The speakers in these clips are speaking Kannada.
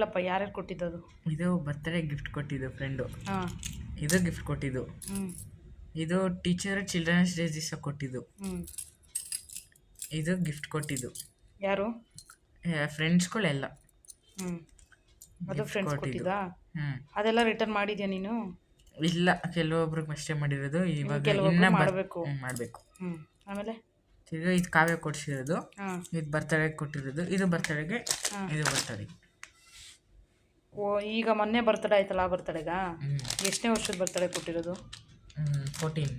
ಹೇಳಪ್ಪ ಯಾರ್ಯಾರು ಕೊಟ್ಟಿದ್ದದು? ಇದು ಬರ್ತ್ಡೇ ಗಿಫ್ಟ್ ಕೊಟ್ಟಿದ್ದು ಫ್ರೆಂಡು ಹಾಂ. ಇದು ಗಿಫ್ಟ್ ಕೊಟ್ಟಿದ್ದು. ಹ್ಞೂ ಇದು ಟೀಚರ್ ಚಿಲ್ಡ್ರನ್ಸ್ ಡೇ ದಿವಸ ಕೊಟ್ಟಿದ್ದು. ಹ್ಞೂ ಇದು ಗಿಫ್ಟ್ ಕೊಟ್ಟಿದ್ದು. ಯಾರು? ಫ್ರೆಂಡ್ಸ್ಗಳೆಲ್ಲ ಹ್ಞೂ ಅದು Gift ಫ್ರೆಂಡ್ಸ್ ಕೊಟ್ಟಿದ್ದು. ಕೊಟ್ಟಿದ್ದಾ? ಹ್ಞೂ ಅದೆಲ್ಲ ರಿಟರ್ನ್ ಮಾಡಿದ್ಯಾ ನೀನು? ಇಲ್ಲ ಕೆಲವೊಬ್ರಿಗೆ ಅಷ್ಟೇ ಮಾಡಿರೋದು. ಇವಾಗ ಕೆಲವೊಬ್ರು ಇನ್ನ ಮಾಡ್ಬೇಕು. ಮಾಡಬೇಕು. ಹ್ಞೂ ಆಮೇಲೆ? ತಿರ್ಗಾ ಇದು ಕಾವ್ಯ ಕೊಡ್ಸಿರೋದು. ಹಾಂ. ಇದು ಬರ್ತಡೆಗೆ ಕೊಟ್ಟಿರೋದು. ಇದು ಬರ್ತಡೆಗೆ ಹಾಂ. ಇದು ಬರ್ತಡೆಗೆ ಓ ಈಗ ಮೊನ್ನೆ ಬರ್ತಡೇ ಆಯ್ತಲ್ಲ ಆ ಬರ್ತಡೆಗಾ ಎಷ್ಟನೇ ವರ್ಷದ ಬರ್ತಡೆ ಕೊಟ್ಟಿರೋದು? ಫೋರ್ಟೀನ್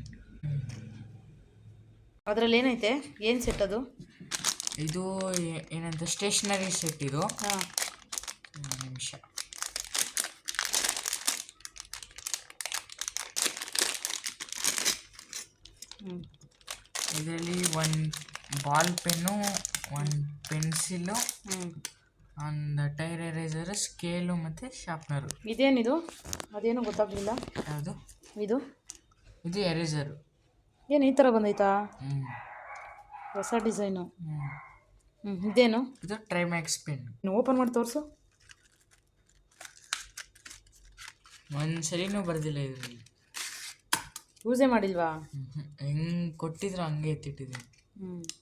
ಅದರಲ್ಲಿ ಏನೈತೆ? ಏನು ಸೆಟ್ ಅದು? ಇದು ಏ- ಏನಂತ ಸ್ಟೇಷನರಿ ಸೆಟ್ ಇದು. ಹಾಂ. ನಿಮಿಷ. ಹ್ಞೂ ಇದರಲ್ಲಿ ಒಂದು ಬಾಲ್ ಪೆನ್ನು ಒಂದು ಪೆನ್ಸಿಲು ಹ್ಞೂ ಒಂದು ಟೈರ್ ಎರೇಸರ್ ಸ್ಕೇಲು ಮತ್ತು ಶಾರ್ಪ್ನರು ಇದೇನಿದು? ಅದೇನು ಗೊತ್ತಾಗಲಿಲ್ಲ. ಯಾವುದು? ಇದು? ಇದು ಎರೇಸರು ಏನು ಈ ಥರ ಬಂದೈತಾ? ಹೊಸ ಡಿಸೈನು. ಹ್ಞೂ ಹ್ಞೂ ಇದೇನು? ಇದು ಟ್ರೈಮ್ಯಾಕ್ಸ್ ಪೆನ್ ನೀವು ಓಪನ್ ಮಾಡಿ ತೋರಿಸು. ಒಂದು ಸರಿನೂ ಬರ್ದಿಲ್ಲ ಇದರಲ್ಲಿ. ಯೂಸೇ ಮಾಡಿಲ್ವಾ? ಹೆಂಗೆ ಕೊಟ್ಟಿದ್ರು ಹಂಗೆ ಎತ್ತಿಟ್ಟಿದ್ದೀನಿ. ಹ್ಞೂ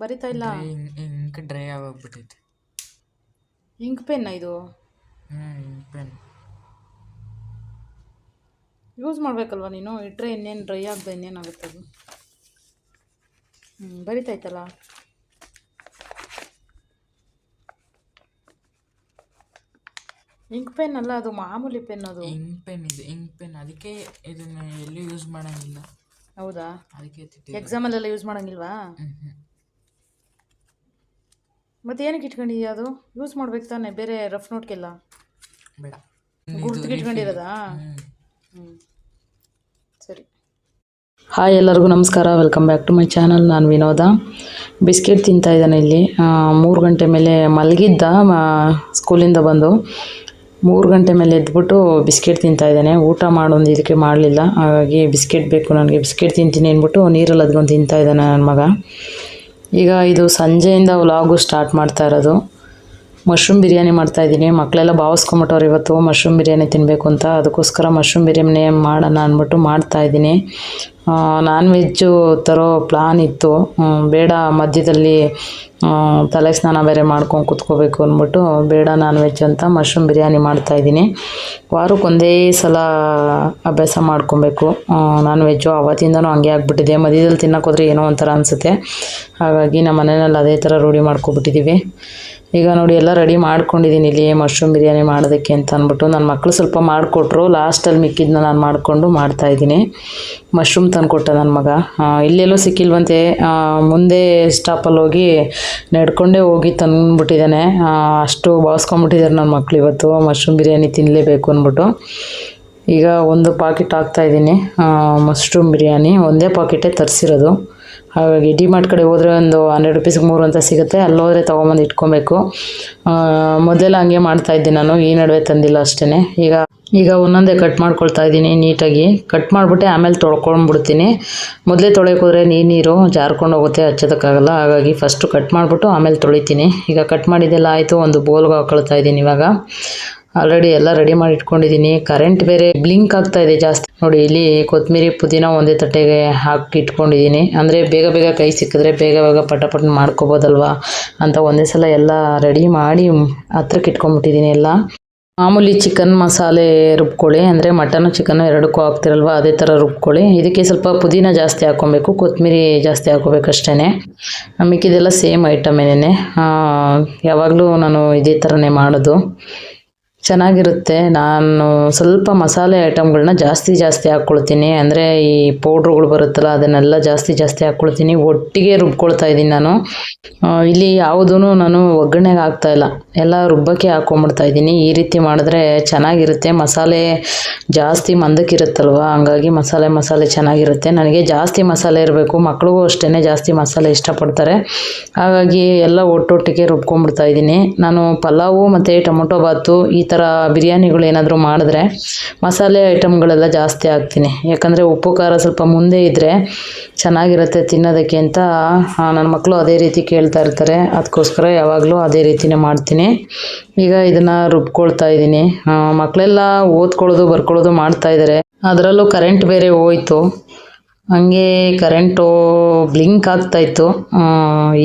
ಬರಿತಾ ಇಲ್ಲ. ಇಂಕ್ ಡ್ರೈ ಆಗೋಗ್ಬಿಟ್ಟೈತೆ ಇಂಕ್ ಪೆನ್ನ ಇದು? ಹ್ಞೂ ಇಂಕ್ ಪೆನ್. ಯೂಸ್ ಮಾಡಬೇಕಲ್ವ ನೀನು? ಇಟ್ಟರೆ ಇನ್ನೇನು ಡ್ರೈ ಆಗದೆ ಇನ್ನೇನಾಗುತ್ತೆ ಅದು? ಹ್ಞೂ ಬರಿತೈತಲ್ಲ ಇಂಕ್ ಪೆನ್ ಅಲ್ಲ ಅದು ಮಾಮೂಲಿ ಪೆನ್ ಅದು. ಇಂಕ್ ಪೆನ್ ಇದು ಇಂಕ್ ಪೆನ್. ಅದಕ್ಕೆ ಇದನ್ನು ಎಲ್ಲೂ ಯೂಸ್ ಮಾಡಂಗಿಲ್ಲ. ಹೌದಾ? ಅದಕ್ಕೆ ಎಕ್ಸಾಮಲ್ಲೆಲ್ಲ ಯೂಸ್ ಮಾಡಂಗಿಲ್ವಾ? ಹ್ಞೂ ಹ್ಞೂ ಮತ್ತೆ ಏನಕ್ಕೆ ಇಟ್ಕೊಂಡಿದ್ಯಾ ಅದು? ಯೂಸ್ ಮಾಡ್ಬೇಕು ತಾನೆ ಬೇರೆ ರಫ್ ನೋಟ್ಗೆಲ್ಲ ಬೇಡ. ಗುರ್ತಿಗೆ ಇಟ್ಕೊಂಡಿರೋದಾ? ಹ್ಞೂ ಹ್ಞೂ ಸರಿ. ಹಾಯ್ ಎಲ್ಲರಿಗೂ ನಮಸ್ಕಾರ. Welcome back to my channel ನಾನು ವಿನೋದ. ಬಿಸ್ಕೆಟ್ ತಿಂತಾ ಇದ್ದಾನೆ ಇಲ್ಲಿ. ಮೂರು ಗಂಟೆ ಮೇಲೆ ಮಲಗಿದ್ದ ಸ್ಕೂಲಿಂದ ಬಂದು. ಮೂರು ಗಂಟೆ ಮೇಲೆ ಎದ್ಬಿಟ್ಟು ಬಿಸ್ಕೆಟ್ ತಿಂತಾ ಇದ್ದಾನೆ. ಊಟ ಮಾಡೋದು ಇದಕ್ಕೆ ಮಾಡಲಿಲ್ಲ. ಹಾಗಾಗಿ ಬಿಸ್ಕೆಟ್ ಬೇಕು ನನಗೆ ಬಿಸ್ಕೆಟ್ ತಿಂತೀನಿ ಅಂದ್ಬಿಟ್ಟು ನೀರಲ್ಲಿ ಅದ್ಕೊಂಡು ತಿಂತಾ ಇದ್ದಾನೆ ನನ್ನ ಮಗ. ಈಗ ಇದು ಸಂಜೆಯಿಂದ ವ್ಲಾಗು ಸ್ಟಾರ್ಟ್ ಮಾಡ್ತಾ ಇರೋದು. ಮಶ್ರೂಮ್ ಬಿರಿಯಾನಿ ಮಾಡ್ತಾ ಇದ್ದೀನಿ ಮಕ್ಕಳೆಲ್ಲ ಭಾವಿಸ್ಕೊಂಬಿಟ್ಟವ್ರು ಇವತ್ತು. ಮಶ್ರೂಮ್ ಬಿರಿಯಾನಿ ತಿನ್ನಬೇಕು ಅಂತ. ಅದಕ್ಕೋಸ್ಕರ ಮಶ್ರೂಮ್ ಬಿರಿಯಾನಿ ಮಾಡೋಣ ಅಂದ್ಬಿಟ್ಟು ಮಾಡ್ತಾ ಇದ್ದೀನಿ ನಾನ್ ವೆಜ್ಜು ತರೋ ಪ್ಲಾನ್ ಇತ್ತು. ಬೇಡ ಮಧ್ಯದಲ್ಲಿ ತಲೆ ಸ್ನಾನ ಬೇರೆ ಮಾಡ್ಕೊಂಡು ಕುತ್ಕೋಬೇಕು ಅಂದ್ಬಿಟ್ಟು ಬೇಡ ನಾನ್ ವೆಜ್ ಅಂತ ಮಶ್ರೂಮ್ ಬಿರಿಯಾನಿ ಮಾಡ್ತಾ ಇದ್ದೀನಿ ವಾರಕ್ಕೆ ಒಂದೇ ಸಲ ಅಭ್ಯಾಸ ಮಾಡ್ಕೊಬೇಕು. ನಾನ್ ವೆಜ್ಜು ಅವತ್ತಿಂದನೂ ಹಂಗೆ ಆಗ್ಬಿಟ್ಟಿದೆ. ಮಧ್ಯದಲ್ಲಿ ತಿನ್ನೋಕ್ಕೋದ್ರೆ ಏನೋ ಒಂಥರ ಅನಿಸುತ್ತೆ. ಹಾಗಾಗಿ ನಮ್ಮ ಮನೆಯಲ್ಲಿ ಅದೇ ಥರ ರೂಢಿ ಮಾಡ್ಕೊಬಿಟ್ಟಿದ್ದೀವಿ ಈಗ ನೋಡಿ ಎಲ್ಲ ರೆಡಿ ಮಾಡ್ಕೊಂಡಿದ್ದೀನಿ ಇಲ್ಲಿ ಮಶ್ರೂಮ್ ಬಿರಿಯಾನಿ ಮಾಡೋದಕ್ಕೆ ಅಂತ ಅಂದ್ಬಿಟ್ಟು. ನನ್ನ ಮಕ್ಕಳು ಸ್ವಲ್ಪ ಮಾಡಿಕೊಟ್ರು. ಲಾಸ್ಟಲ್ಲಿ ಮಿಕ್ಕಿದ್ನ ನಾನು ಮಾಡಿಕೊಂಡು ಮಾಡ್ತಾಯಿದ್ದೀನಿ ಮಶ್ರೂಮ್ ತಂದುಕೊಟ್ಟ ನನ್ನ ಮಗ. ಇಲ್ಲೆಲ್ಲೂ ಸಿಕ್ಕಿಲ್ವಂತೆ. ಮುಂದೆ ಸ್ಟಾಪಲ್ಲಿ ಹೋಗಿ ನಡ್ಕೊಂಡೇ ಹೋಗಿ ತಂದ್ಬಿಟ್ಟಿದ್ದಾನೆ. ಅಷ್ಟು ಬಾವಿಸ್ಕೊಂಬಿಟ್ಟಿದ್ದಾರೆ ನನ್ನ ಮಕ್ಕಳು ಇವತ್ತು. ಮಶ್ರೂಮ್ ಬಿರಿಯಾನಿ ತಿನ್ನಲೇಬೇಕು ಅಂದ್ಬಿಟ್ಟು. ಈಗ ಒಂದು ಪಾಕೆಟ್ ಹಾಕ್ತಾಯಿದ್ದೀನಿ ಮಶ್ರೂಮ್ ಬಿರಿಯಾನಿ. ಒಂದೇ ಪಾಕೆಟೇ ತರಿಸಿರೋದು. ಹಾಗಾಗಿ ಡಿಮಾರ್ಟ್ ಕಡೆ ಹೋದರೆ ಒಂದು ಹಂಡ್ರೆಡ್ ರುಪೀಸ್ಗೆ ಮೂರು ಅಂತ ಸಿಗುತ್ತೆ. ಅಲ್ಲಿ ಹೋದರೆ ತೊಗೊಂಬಂದು ಇಟ್ಕೊಬೇಕು. ಮೊದಲೆಲ್ಲ ಹಂಗೆ ಮಾಡ್ತಾ ಇದ್ದೆ ನಾನು. ಈ ನಡುವೆ ತಂದಿಲ್ಲ ಅಷ್ಟೇ ಈಗ ಈಗ ಒಂದೊಂದೇ ಕಟ್ ಮಾಡ್ಕೊಳ್ತಾ ಇದ್ದೀನಿ ನೀಟಾಗಿ. ಕಟ್ ಮಾಡಿಬಿಟ್ಟೆ, ಆಮೇಲೆ ತೊಳ್ಕೊಂಡ್ಬಿಡ್ತೀನಿ ಮೊದಲೇ ತೊಳೆಯೋಕೆ ಹೋದರೆ ನೀರು ನೀರು ಜಾರ್ಕೊಂಡು ಹೋಗುತ್ತೆ, ಹಚ್ಚೋದಕ್ಕಾಗಲ್ಲ. ಹಾಗಾಗಿ ಫಸ್ಟು ಕಟ್ ಮಾಡಿಬಿಟ್ಟು ಆಮೇಲೆ ತೊಳಿತೀನಿ. ಈಗ ಕಟ್ ಮಾಡಿದ್ದೆಲ್ಲ ಆಯಿತು. ಒಂದು ಬೋಲ್ಗೆ ಹಾಕೊಳ್ತಾ ಇದ್ದೀನಿ ಇವಾಗ. ಆಲ್ರೆಡಿ ಎಲ್ಲ ರೆಡಿ ಮಾಡಿ ಇಟ್ಕೊಂಡಿದ್ದೀನಿ ಕರೆಂಟ್ ಬೇರೆ ಬ್ಲಿಂಕ್ ಆಗ್ತಾ ಇದೆ ಜಾಸ್ತಿ. ನೋಡಿ, ಇಲ್ಲಿ ಕೊತ್ತಂಬರಿ ಪುದೀನ ಒಂದೇ ತಟ್ಟೆಗೆ ಹಾಕಿ ಇಟ್ಕೊಂಡಿದ್ದೀನಿ ಅಂದರೆ ಬೇಗ ಬೇಗ ಕೈ ಸಿಕ್ಕಿದ್ರೆ ಬೇಗ ಬೇಗ ಪಟ ಪಟ ಮಾಡ್ಕೋಬೋದಲ್ವಾ ಅಂತ ಒಂದೇ ಸಲ ಎಲ್ಲ ರೆಡಿ ಮಾಡಿ ಹತ್ರಕ್ಕೆ ಇಟ್ಕೊಂಡ್ಬಿಟ್ಟಿದ್ದೀನಿ ಎಲ್ಲ. ಮಾಮೂಲಿ ಚಿಕನ್ ಮಸಾಲೆ ರುಬ್ಕೊಳ್ಳಿ, ಅಂದರೆ ಮಟನು ಚಿಕನ್ ಎರಡಕ್ಕೂ ಹಾಕ್ತಿರಲ್ವ, ಅದೇ ಥರ ರುಬ್ಕೊಳ್ಳಿ. ಇದಕ್ಕೆ ಸ್ವಲ್ಪ ಪುದೀನ ಜಾಸ್ತಿ ಹಾಕ್ಕೊಬೇಕು ಕೊತ್ತಂಬರಿ ಜಾಸ್ತಿ ಹಾಕ್ಕೋಬೇಕು ಅಷ್ಟೇ ಮಿಕ್ಕಿದೆಲ್ಲ ಸೇಮ್ ಐಟಮ್ ಐಟಮೇನೆ ಯಾವಾಗಲೂ ನಾನು ಇದೇ ಥರನೇ ಮಾಡೋದು. ಚೆನ್ನಾಗಿರುತ್ತೆ. ನಾನು ಸ್ವಲ್ಪ ಮಸಾಲೆ ಐಟಮ್ಗಳನ್ನ ಜಾಸ್ತಿ ಜಾಸ್ತಿ ಹಾಕ್ಕೊಳ್ತೀನಿ. ಅಂದರೆ ಈ ಪೌಡ್ರುಗಳು ಬರುತ್ತಲ್ಲ, ಅದನ್ನೆಲ್ಲ ಜಾಸ್ತಿ ಜಾಸ್ತಿ ಹಾಕ್ಕೊಳ್ತೀನಿ. ಒಟ್ಟಿಗೆ ರುಬ್ಕೊಳ್ತಾ ಇದ್ದೀನಿ ನಾನು. ಇಲ್ಲಿ ಯಾವುದೂ ನಾನು ಒಗ್ಗರಣೆಗೆ ಹಾಕ್ತಾ ಇಲ್ಲ. ಎಲ್ಲ ರುಬ್ಬಕ್ಕೆ ಹಾಕ್ಕೊಂಬಿಡ್ತಾ ಇದ್ದೀನಿ. ಈ ರೀತಿ ಮಾಡಿದ್ರೆ ಚೆನ್ನಾಗಿರುತ್ತೆ. ಮಸಾಲೆ ಜಾಸ್ತಿ ಮಂದಕ್ಕಿರುತ್ತಲ್ವ? ಹಂಗಾಗಿ ಮಸಾಲೆ ಮಸಾಲೆ ಚೆನ್ನಾಗಿರುತ್ತೆ. ನನಗೆ ಜಾಸ್ತಿ ಮಸಾಲೆ ಇರಬೇಕು. ಮಕ್ಳಿಗೂ ಅಷ್ಟೇ ಜಾಸ್ತಿ ಮಸಾಲೆ ಇಷ್ಟಪಡ್ತಾರೆ. ಹಾಗಾಗಿ ಎಲ್ಲ ಒಟ್ಟೊಟ್ಟಿಗೆ ರುಬ್ಕೊಂಡ್ಬಿಡ್ತಾ ಇದ್ದೀನಿ. ನಾನು ಪಲಾವು ಮತ್ತು ಟೊಮೊಟೊ ಬಾತು ಈ ಥರ ಬಿರಿಯಾನಿಗಳು ಏನಾದರೂ ಮಾಡಿದ್ರೆ ಮಸಾಲೆ ಐಟಮ್ಗಳೆಲ್ಲ ಜಾಸ್ತಿ ಹಾಕ್ತೀನಿ. ಯಾಕಂದರೆ ಉಪ್ಪು, ಖಾರ ಸ್ವಲ್ಪ ಮುಂದೆ ಇದ್ದರೆ ಚೆನ್ನಾಗಿರುತ್ತೆ ತಿನ್ನೋದಕ್ಕೆ ಅಂತ ನನ್ನ ಮಕ್ಕಳು ಅದೇ ರೀತಿ ಕೇಳ್ತಾ ಇರ್ತಾರೆ. ಅದಕ್ಕೋಸ್ಕರ ಯಾವಾಗಲೂ ಅದೇ ರೀತಿನೇ ಮಾಡ್ತೀನಿ. ಈಗ ಇದನ್ನು ರುಬ್ಕೊಳ್ತಾ ಇದ್ದೀನಿ. ಮಕ್ಕಳೆಲ್ಲ ಓದ್ಕೊಳ್ಳೋದು, ಬರ್ಕೊಳ್ಳೋದು ಮಾಡ್ತಾ ಇದ್ದಾರೆ ಅದರಲ್ಲೂ ಕರೆಂಟ್ ಬೇರೆ ಹೋಯ್ತು. ಹಂಗೆ ಕರೆಂಟು ಬ್ಲಿಂಕ್ ಆಗ್ತಾ ಇತ್ತು.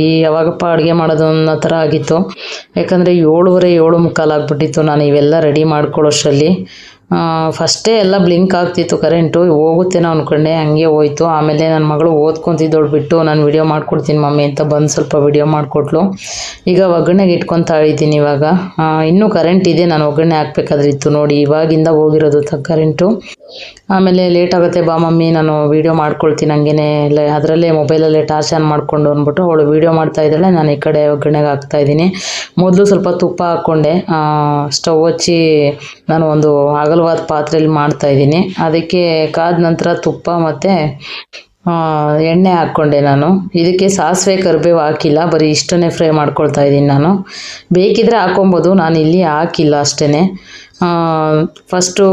ಈ ಯಾವಾಗಪ್ಪ ಅಡುಗೆ ಮಾಡೋದು ಅನ್ನೋ ಥರ ಆಗಿತ್ತು. ಯಾಕಂದರೆ ಏಳುವರೆ ಏಳು ಮುಕ್ಕಾಲು ಆಗ್ಬಿಟ್ಟಿತ್ತು. ನಾನು ಇವೆಲ್ಲ ರೆಡಿ ಮಾಡ್ಕೊಳ್ಳೋಷ್ಟರಲ್ಲಿ. ಫಸ್ಟೇ ಎಲ್ಲ ಬ್ಲಿಂಕ್ ಆಗ್ತಿತ್ತು ಕರೆಂಟು ಹೋಗುತ್ತೇನೋ ಅಂದ್ಕೊಂಡೆ ಹಂಗೆ ಹೋಯ್ತು. ಆಮೇಲೆ ನನ್ನ ಮಗಳು ಓದ್ಕೊತಿದ್ದೋಳು ಬಿಟ್ಟು ನಾನು ವಿಡಿಯೋ ಮಾಡ್ಕೊಡ್ತೀನಿ ಮಮ್ಮಿ ಅಂತ ಬಂದು ಸ್ವಲ್ಪ ವಿಡಿಯೋ ಮಾಡಿಕೊಟ್ಲು. ಈಗ ಒಗ್ಗರಣೆಗೆ ಇಟ್ಕೊತಾ ಇದ್ದೀನಿ ಇವಾಗ. ಇನ್ನೂ ಕರೆಂಟ್ ಇದೆ. ನಾನು ಒಗ್ಗರಣೆ ಹಾಕ್ಬೇಕಾದ್ರೆ ಇತ್ತು ನೋಡಿ. ಇವಾಗಿಂದ ಹೋಗಿರೋದು ತ ಕರೆಂಟು ಆಮೇಲೆ ಲೇಟ್ ಆಗುತ್ತೆ, ಬಾ ಮಮ್ಮಿ, ನಾನು ವೀಡಿಯೋ ಮಾಡ್ಕೊಳ್ತೀನಿ, ಹಂಗೇನೆ ಅದರಲ್ಲೇ ಮೊಬೈಲಲ್ಲೇ ಟಾರ್ಚ್ ಆನ್ ಮಾಡಿಕೊಂಡು ಅಂದ್ಬಿಟ್ಟು ಅವಳು ವೀಡಿಯೋ ಮಾಡ್ತಾ ಇದ್ದಾಳೆ, ನಾನು ಈ ಕಡೆ ಒಗ್ಗರಣೆಗೆ ಹಾಕ್ತಾ ಇದ್ದೀನಿ. ಮೊದಲು ಸ್ವಲ್ಪ ತುಪ್ಪ ಹಾಕ್ಕೊಂಡೆ ಸ್ಟವ್ ಹಚ್ಚಿ ನಾನು ಒಂದು ಅಗಲವಾದ ಪಾತ್ರೆಯಲ್ಲಿ ಮಾಡ್ತಾ ಇದ್ದೀನಿ. ಅದಕ್ಕೆ ಕಾದ ನಂತರ ತುಪ್ಪ ಮತ್ತು ಎಣ್ಣೆ ಹಾಕ್ಕೊಂಡೆ ನಾನು. ಇದಕ್ಕೆ ಸಾಸಿವೆ ಕರಿಬೇವು ಹಾಕಿಲ್ಲ, ಬರೀ ಇಷ್ಟನ್ನೇ ಫ್ರೈ ಮಾಡ್ಕೊಳ್ತಾ ಇದ್ದೀನಿ ನಾನು. ಬೇಕಿದ್ರೆ ಹಾಕೊಬೋದು ನಾನು ಇಲ್ಲಿ ಹಾಕಿಲ್ಲ ಅಷ್ಟೇ ಫಸ್ಟು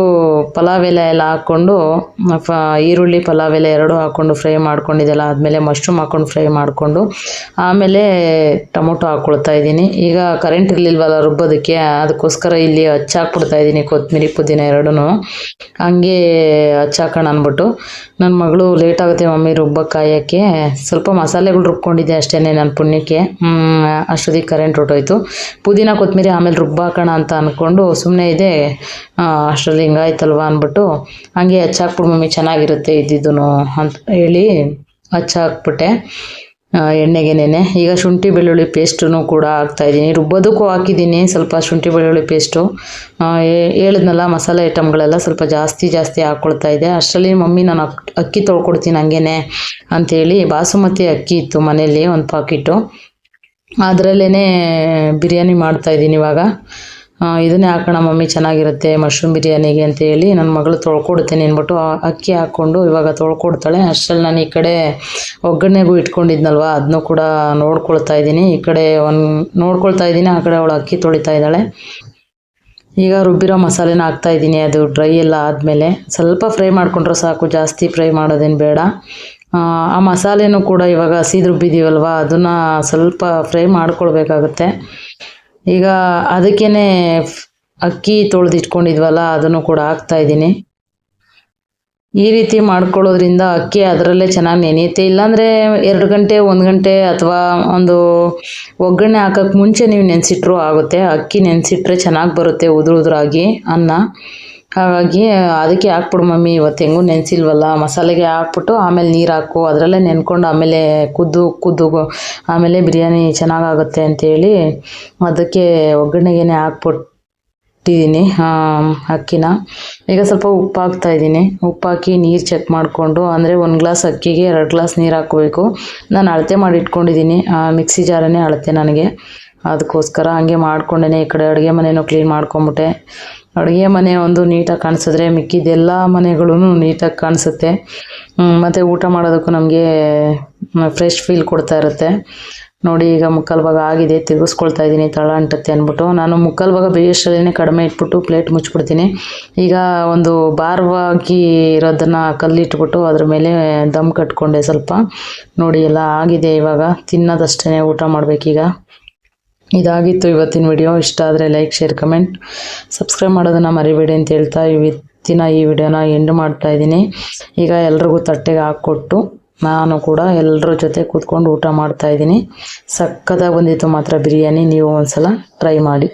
ಪಲಾವ್ ಎಲೆ ಎಲ್ಲ ಹಾಕ್ಕೊಂಡು ಫ ಈರುಳ್ಳಿ ಪಲಾವ್ ಎಲೆ ಎರಡು ಹಾಕ್ಕೊಂಡು ಫ್ರೈ ಮಾಡ್ಕೊಂಡಿದ್ದೆಲ್ಲ ಆದಮೇಲೆ ಮಶ್ರೂಮ್ ಹಾಕ್ಕೊಂಡು ಫ್ರೈ ಮಾಡಿಕೊಂಡು, ಆಮೇಲೆ ಟೊಮೊಟೊ ಹಾಕ್ಕೊಳ್ತಾ ಇದ್ದೀನಿ. ಈಗ ಕರೆಂಟ್ ಇರಲಿಲ್ವಲ್ಲ ರುಬ್ಬೋದಕ್ಕೆ, ಅದಕ್ಕೋಸ್ಕರ ಇಲ್ಲಿ ಹಚ್ಚಾಕ್ಬಿಡ್ತಾ ಇದ್ದೀನಿ ಕೊತ್ತಂಬರಿ ಪುದೀನ ಎರಡೂ ಹಂಗೆ ಹಚ್ಚಾಕೋಣ ಅಂದ್ಬಿಟ್ಟು ನನ್ನ ಮಗಳು ಲೇಟ್ ಆಗುತ್ತೆ ಮಮ್ಮಿ ರುಬ್ಬಕ್ಕೆ ಕಾಯೋಕ್ಕೆ. ಸ್ವಲ್ಪ ಮಸಾಲೆಗಳು ರುಬ್ಕೊಂಡಿದ್ದೆ ಅಷ್ಟೇ ನನ್ನ ಪುಣ್ಯಕ್ಕೆ. ಅಷ್ಟೊತ್ತಿಗೆ ಕರೆಂಟ್ ಹೊಟ್ಟೋಯ್ತು ಪುದೀನ ಕೊತ್ತಂಬರಿ ಆಮೇಲೆ ರುಬ್ಬಾಕೋಣ ಅಂತ ಅಂದ್ಕೊಂಡು ಸುಮ್ಮನೆ ಇದೆ. ಅಷ್ಟರಲ್ಲಿ ಹಿಂಗಾಯ್ತಲ್ವ ಅಂದ್ಬಿಟ್ಟು, ಹಂಗೆ ಹಚ್ಚಾಕ್ಬಿಡು ಮಮ್ಮಿ, ಚೆನ್ನಾಗಿರುತ್ತೆ ಇದ್ದಿದ್ದು ಅಂತ ಹೇಳಿ ಹಚ್ಚಾಕ್ಬಿಟ್ಟೆ ಎಣ್ಣೆಗೆನೇ ಈಗ ಶುಂಠಿ ಬೆಳ್ಳುಳ್ಳಿ ಪೇಸ್ಟನ್ನು ಕೂಡ ಹಾಕ್ತಾಯಿದ್ದೀನಿ ರುಬ್ಬೋದಕ್ಕೂ ಹಾಕಿದ್ದೀನಿ, ಸ್ವಲ್ಪ ಶುಂಠಿ ಬೆಳ್ಳುಳ್ಳಿ ಪೇಸ್ಟು. ಹೇಳಿದ್ನಲ್ಲ, ಮಸಾಲೆ ಐಟಮ್ಗಳೆಲ್ಲ ಸ್ವಲ್ಪ ಜಾಸ್ತಿ ಜಾಸ್ತಿ ಹಾಕ್ಕೊಳ್ತಾ ಇದ್ದೆ. ಅಷ್ಟರಲ್ಲಿ ಮಮ್ಮಿ, ನಾನು ಅಕ್- ಅಕ್ಕಿ ತೊಳ್ಕೊಡ್ತೀನಿ ಹಂಗೇನೆ ಅಂಥೇಳಿ ಬಾಸುಮತಿ ಅಕ್ಕಿ ಇತ್ತು ಮನೇಲಿ ಒಂದು ಪಾಕಿಟು ಅದರಲ್ಲೇ ಬಿರಿಯಾನಿ ಮಾಡ್ತಾಯಿದ್ದೀನಿ ಇವಾಗ. ಇದನ್ನೇ ಹಾಕೋಣ ಮಮ್ಮಿ ಚೆನ್ನಾಗಿರುತ್ತೆ ಮಶ್ರೂಮ್ ಬಿರಿಯಾನಿಗೆ ಅಂತ ಹೇಳಿ ನನ್ನ ಮಗಳು ತೊಳ್ಕೊಡ್ತೀನಿ ಅಂದ್ಬಿಟ್ಟು ಅಕ್ಕಿ ಹಾಕ್ಕೊಂಡು ಇವಾಗ ತೊಳ್ಕೊಡ್ತಾಳೆ. ಅಷ್ಟರಲ್ಲಿ ನಾನು ಈ ಕಡೆ ಒಗ್ಗರಣೆಗೂ ಇಟ್ಕೊಂಡಿದ್ನಲ್ವ ಅದನ್ನೂ ಕೂಡ ನೋಡ್ಕೊಳ್ತಾ ಇದ್ದೀನಿ. ಈ ಕಡೆ ಒಂದು ನೋಡ್ಕೊಳ್ತಾ ಇದ್ದೀನಿ ಆ ಕಡೆ ಅವಳು ಅಕ್ಕಿ ತೊಳಿತಾ ಇದ್ದಾಳೆ. ಈಗ ರುಬ್ಬಿರೋ ಮಸಾಲೆನ ಹಾಕ್ತಾ ಇದ್ದೀನಿ ಅದು ಡ್ರೈ ಎಲ್ಲ ಆದಮೇಲೆ. ಸ್ವಲ್ಪ ಫ್ರೈ ಮಾಡಿಕೊಂಡ್ರೆ ಸಾಕು ಜಾಸ್ತಿ ಫ್ರೈ ಮಾಡೋದೇನು ಬೇಡ. ಆ, ಮಸಾಲೆನೂ ಕೂಡ ಇವಾಗ ಹಸಿದು ರುಬ್ಬಿದ್ದೀವಲ್ವ ಅದನ್ನು ಸ್ವಲ್ಪ ಫ್ರೈ ಮಾಡ್ಕೊಳ್ಬೇಕಾಗತ್ತೆ. ಈಗ ಅದಕ್ಕೇನೆ ಅಕ್ಕಿ ತೊಳೆದಿಟ್ಕೊಂಡಿದ್ವಲ್ಲ, ಅದನ್ನು ಕೂಡ ಹಾಕ್ತಾ ಇದ್ದೀನಿ. ಈ ರೀತಿ ಮಾಡ್ಕೊಳ್ಳೋದ್ರಿಂದ ಅಕ್ಕಿ ಅದರಲ್ಲೇ ಚೆನ್ನಾಗಿ ನೆನೆಯುತ್ತೆ. ಇಲ್ಲಾಂದರೆ ಎರಡು ಗಂಟೆ, ಒಂದು ಗಂಟೆ ಅಥವಾ ಒಂದು ಒಗ್ಗರಣೆ ಹಾಕೋಕ್ಕೆ ಮುಂಚೆ ನೀವು ನೆನೆಸಿಟ್ರೂ ಆಗುತ್ತೆ. ಅಕ್ಕಿ ನೆನೆಸಿಟ್ರೆ ಚೆನ್ನಾಗಿ ಬರುತ್ತೆ ಉದುರು ಉದುರಾಗಿ ಅನ್ನ. ಹಾಗಾಗಿ, ಅದಕ್ಕೆ ಹಾಕ್ಬಿಡು ಮಮ್ಮಿ, ಇವತ್ತು ಹೆಂಗೂ ನೆನೆಸಿಲ್ವಲ್ಲ? ಮಸಾಲೆಗೆ ಹಾಕ್ಬಿಟ್ಟು ಆಮೇಲೆ ನೀರು ಹಾಕು. ಅದರಲ್ಲೇ ನೆನ್ಕೊಂಡು ಆಮೇಲೆ ಕುದ್ದು ಕುದ್ದು, ಆಮೇಲೆ ಬಿರಿಯಾನಿ ಚೆನ್ನಾಗಾಗುತ್ತೆ ಅಂಥೇಳಿ ಅದಕ್ಕೆ ಒಗ್ಗರಣೆಗೇನೆ ಹಾಕ್ಬಿಟ್ಟಿದ್ದೀನಿ. ಅಕ್ಕಿನ. ಈಗ ಸ್ವಲ್ಪ ಉಪ್ಪು ಹಾಕ್ತಾ ಇದ್ದೀನಿ. ಉಪ್ಪು ಹಾಕಿ ನೀರು ಚೆಕ್ ಮಾಡಿಕೊಂಡು, ಅಂದರೆ ಒಂದು ಗ್ಲಾಸ್ ಅಕ್ಕಿಗೆ ಎರಡು ಗ್ಲಾಸ್ ನೀರು ಹಾಕಬೇಕು. ನಾನು ಅಳತೆ ಮಾಡಿ ಇಟ್ಕೊಂಡಿದ್ದೀನಿ. ಮಿಕ್ಸಿ ಜಾರನೇ ಅಳತೆ ನನಗೆ. ಅದಕ್ಕೋಸ್ಕರ ಹಂಗೆ ಮಾಡ್ಕೊಂಡೇ ಈ ಕಡೆ ಅಡುಗೆ ಮನೆಯೂ ಕ್ಲೀನ್ ಮಾಡ್ಕೊಂಬಿಟ್ಟೆ. ಅಡುಗೆ ಮನೆ ಒಂದು ನೀಟಾಗಿ ಕಾಣಿಸಿದ್ರೆ ಮಿಕ್ಕಿದ್ದೆಲ್ಲ ಮನೆಗಳೂ ನೀಟಾಗಿ ಕಾಣಿಸುತ್ತೆ. ಮತ್ತು ಊಟ ಮಾಡೋದಕ್ಕೂ ನಮಗೆ ಫ್ರೆಶ್ ಫೀಲ್ ಕೊಡ್ತಾ ಇರುತ್ತೆ. ನೋಡಿ, ಈಗ ಮುಕ್ಕಾಲು ಭಾಗ ಆಗಿದೆ, ತಿರುಗಿಸ್ಕೊಳ್ತಾ ಇದ್ದೀನಿ ತಳ ಅಂಟತ್ತೆ ಅಂದ್ಬಿಟ್ಟು. ನಾನು ಮುಕ್ಕಾಲು ಭಾಗ ಕಡಿಮೆ ಇಟ್ಬಿಟ್ಟು ಪ್ಲೇಟ್ ಮುಚ್ಚಿಬಿಡ್ತೀನಿ. ಈಗ ಒಂದು ಭಾರವಾಗಿ ಇರೋದನ್ನು ಕಲ್ಲಿಟ್ಬಿಟ್ಟು ಅದ್ರ ಮೇಲೆ ದಮ್ ಕಟ್ಕೊಂಡೆ ಸ್ವಲ್ಪ. ನೋಡಿ, ಎಲ್ಲ ಆಗಿದೆ ಇವಾಗ. ತಿನ್ನೋದಷ್ಟೇ ಊಟ ಮಾಡಬೇಕೀಗ. ಇದಾಗಿತ್ತು ಇವತ್ತಿನ ವಿಡಿಯೋ. ಇಷ್ಟ ಆದರೆ ಲೈಕ್ ಶೇರ್ ಕಮೆಂಟ್ ಸಬ್ಸ್ಕ್ರೈಬ್ ಮಾಡೋದನ್ನು ಮರಿಬೇಡಿ ಅಂತ ಹೇಳ್ತಾ ಇವತ್ತಿನ ಈ ವಿಡಿಯೋನ ಎಂಡ್ ಮಾಡ್ತಾ ಇದ್ದೀನಿ. ಈಗ ಎಲ್ರಿಗೂ ತಟ್ಟೆಗೆ ಹಾಕ್ಕೊಟ್ಟು ನಾನು ಕೂಡ ಎಲ್ಲರ ಜೊತೆ ಕೂತ್ಕೊಂಡು ಊಟ ಮಾಡ್ತಾ ಇದ್ದೀನಿ. ಸಕ್ಕತ್ತಾಗಿ ಬಂದಿತ್ತು ಮಾತ್ರ ಬಿರಿಯಾನಿ. ನೀವು ಒಂದ್ಸಲ ಟ್ರೈ ಮಾಡಿ.